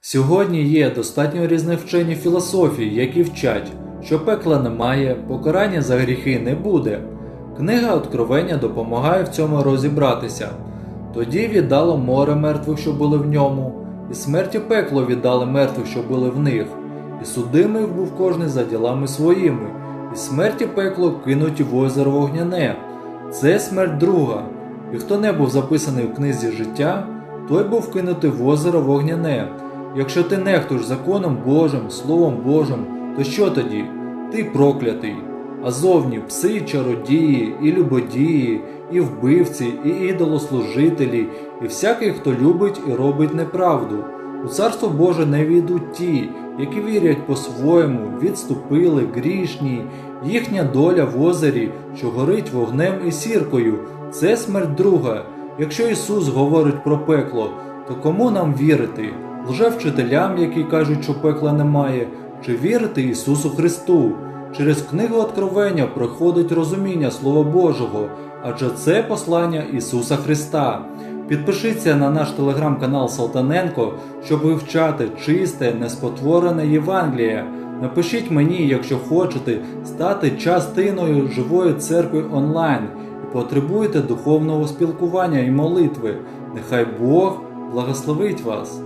Сьогодні є достатньо різних вчень і філософій, які вчать, що пекла немає, покарання за гріхи не буде. Книга Откровення допомагає в цьому розібратися. Тоді віддало море мертвих, що були в ньому, і смерті пекло віддали мертвих, що були в них, і судимий був кожний за ділами своїми, і смерті пекло кинуті в озеро вогняне. Це смерть друга. І хто не був записаний в книзі життя, той був кинутий в озеро вогняне. Якщо ти нехтуєш законом Божим, Словом Божим, то що тоді? Ти проклятий. А зовні пси, чародії, і любодії, і вбивці, і ідолослужителі, і всякий, хто любить і робить неправду. У царство Боже не війдуть ті, які вірять по-своєму, відступили, грішні, їхня доля в озері, що горить вогнем і сіркою, це смерть друга. Якщо Ісус говорить про пекло, то кому нам вірити? Лжевчителям, які кажуть, що пекла немає, чи вірити Ісусу Христу? Через книгу Откровення приходить розуміння Слова Божого, адже це послання Ісуса Христа. Підпишіться на наш телеграм-канал Салтаненко, щоб вивчати чисте, неспотворене Євангеліє. Напишіть мені, якщо хочете стати частиною живої церкви онлайн і потребуєте духовного спілкування і молитви. Нехай Бог благословить вас.